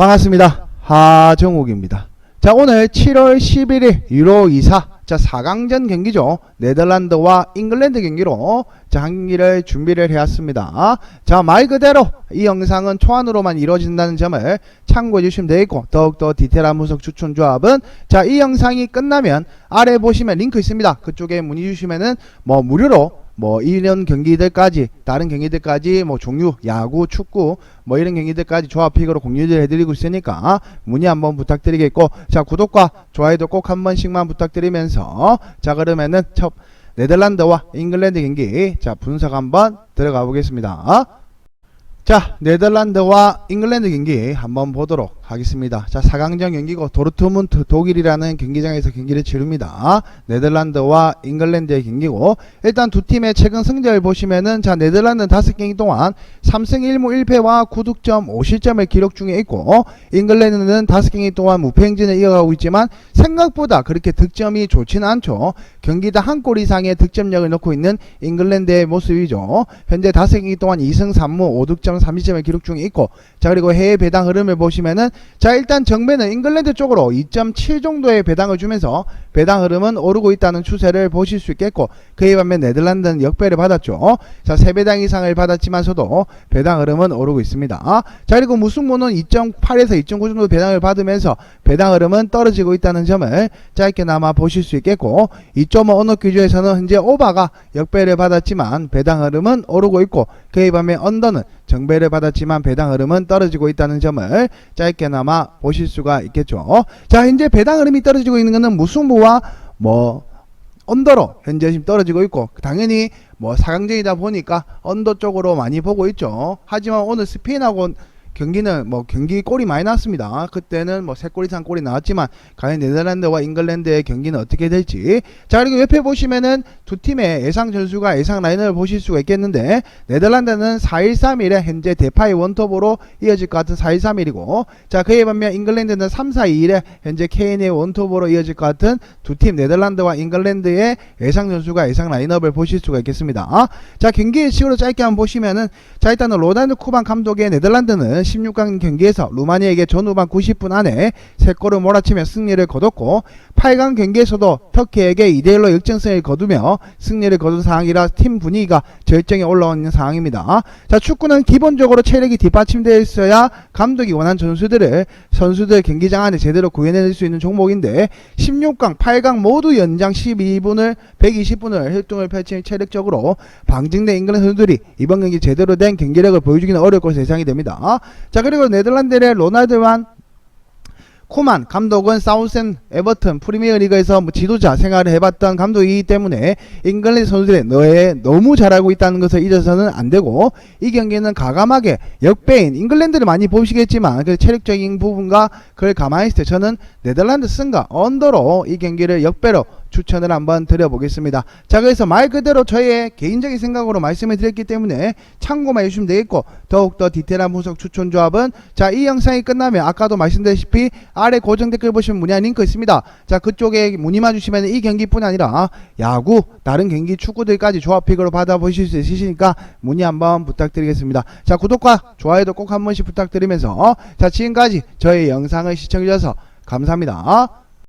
반갑습니다. 하정욱입니다. 자, 오늘 7월 11일 유로 2사 자, 4강전 경기죠. 네덜란드와 잉글랜드 경기로 자, 한 경기를 준비를 해왔습니다. 자, 말 그대로 이 영상은 초안으로만 이루어진다는 점을 참고해 주시면 되겠고 더욱더 디테일한 분석 추천 조합은 자, 이 영상이 끝나면 아래 보시면 링크 있습니다. 그쪽에 문의 주시면은 뭐 무료로 뭐 이런 경기들까지 다른 경기들까지 뭐 종류 야구 축구 뭐 이런 경기들까지 조합픽으로 공유를 해드리고 있으니까 문의 한번 부탁드리겠고 자 구독과 좋아요도 꼭 한 번씩만 부탁드리면서 자 그러면은 첫 네덜란드와 잉글랜드 경기 자 분석 한번 들어가 보겠습니다. 자, 네덜란드와 잉글랜드 경기 한번 보도록 하겠습니다. 자, 4강전 경기고 도르트문트 독일이라는 경기장에서 경기를 치릅니다. 네덜란드와 잉글랜드의 경기고 일단 두 팀의 최근 성적을 보시면은 자, 네덜란드는 5경기 동안 3승 1무 1패와 9득점 5실점을 기록 중에 있고 잉글랜드는 5경기 동안 무패 행진을 이어가고 있지만 생각보다 그렇게 득점이 좋지는 않죠. 경기당 한 골 이상의 득점력을 넣고 있는 잉글랜드의 모습이죠. 현재 5경기 동안 2승 3무 5득점 3실점을 기록 중에 있고 자 그리고 해외 배당 흐름을 보시면은 자 일단 정배는 잉글랜드 쪽으로 2.7 정도의 배당을 주면서 배당 흐름은 오르고 있다는 추세를 보실 수 있겠고 그에 반면 네덜란드는 역배를 받았죠. 자 3배당 이상을 받았지만서도 배당 흐름은 오르고 있습니다. 자 그리고 무승부는 2.8에서 2.9 정도 배당을 받으면서 배당 흐름은 떨어지고 있다는 점을 짧게나마 보실 수 있겠고 2.5 언어 기준에서는 현재 오바가 역배를 받았지만 배당 흐름은 오르고 있고 그에 반면 언더는 정배를 받았지만 배당 흐름은 떨어지고 있다는 점을 짧게 나마 보실 수가 있겠죠. 자, 현재 배당 흐름이 떨어지고 있는 것은 무승부와 뭐 언더로 현재 지금 떨어지고 있고 당연히 뭐 4강전이다 보니까 언더 쪽으로 많이 보고 있죠. 하지만 오늘 스페인하고 경기는 뭐 경기 골이 많이 났습니다. 그때는 뭐 3골 이상 골이 나왔지만 과연 네덜란드와 잉글랜드의 경기는 어떻게 될지 자 그리고 옆에 보시면은 두 팀의 예상 전술과 예상 라인을 보실 수가 있겠는데 네덜란드는 4-1-3-1에 현재 대파의 원톱으로 이어질 것 같은 4-1-3-1이고 자 그에 반면 잉글랜드는 3-4-2-1에 현재 케인의 원톱으로 이어질 것 같은 두 팀 네덜란드와 잉글랜드의 예상 전술과 예상 라인업을 보실 수가 있겠습니다. 자 경기 일식으로 짧게 한번 보시면은 자 일단은 로단드 쿠반 감독의 네덜란드는 16강 경기에서 루마니아에게 전후반 90분 안에 3골을 몰아치며 승리를 거뒀고 8강 경기에서도 터키에게 2대1로 역전승을 거두며 승리를 거둔 상황이라 팀 분위기가 절정에 올라오는 상황입니다. 자 축구는 기본적으로 체력이 뒷받침되어 있어야 감독이 원하는 전술들을 선수들 경기장 안에 제대로 구현해낼 수 있는 종목인데 16강, 8강 모두 연장 12분을 120분을 활동을 펼친 체력적으로 방증된 잉글랜드 선수들이 이번 경기 제대로 된 경기력을 보여주기는 어려울 것으로 예상이 됩니다. 자 그리고 네덜란드의 로날드만 코만 감독은 사우센 에버튼 프리미어리그에서 뭐 지도자 생활을 해봤던 감독이기 때문에 잉글랜드 선수들의 너에 너무 잘하고 있다는 것을 잊어서는 안 되고 이 경기는 가감하게 역배인 잉글랜드를 많이 보시겠지만 그 체력적인 부분과 그걸 감안했을 때 저는 네덜란드 승과 언더로 이 경기를 역배로 추천을 한번 드려보겠습니다. 자 그래서 말 그대로 저의 개인적인 생각으로 말씀을 드렸기 때문에 참고만 해주시면 되겠고 더욱더 디테일한 분석 추천 조합은 자 이 영상이 끝나면 아까도 말씀드렸다시피 아래 고정 댓글 보시면 문의한 링크 있습니다. 자 그쪽에 문의만 주시면 이 경기뿐 아니라 야구 다른 경기 축구들까지 조합픽으로 받아보실 수 있으시니까 문의 한번 부탁드리겠습니다. 자 구독과 좋아요도 꼭 한 번씩 부탁드리면서 자 지금까지 저의 영상을 시청해주셔서 감사합니다.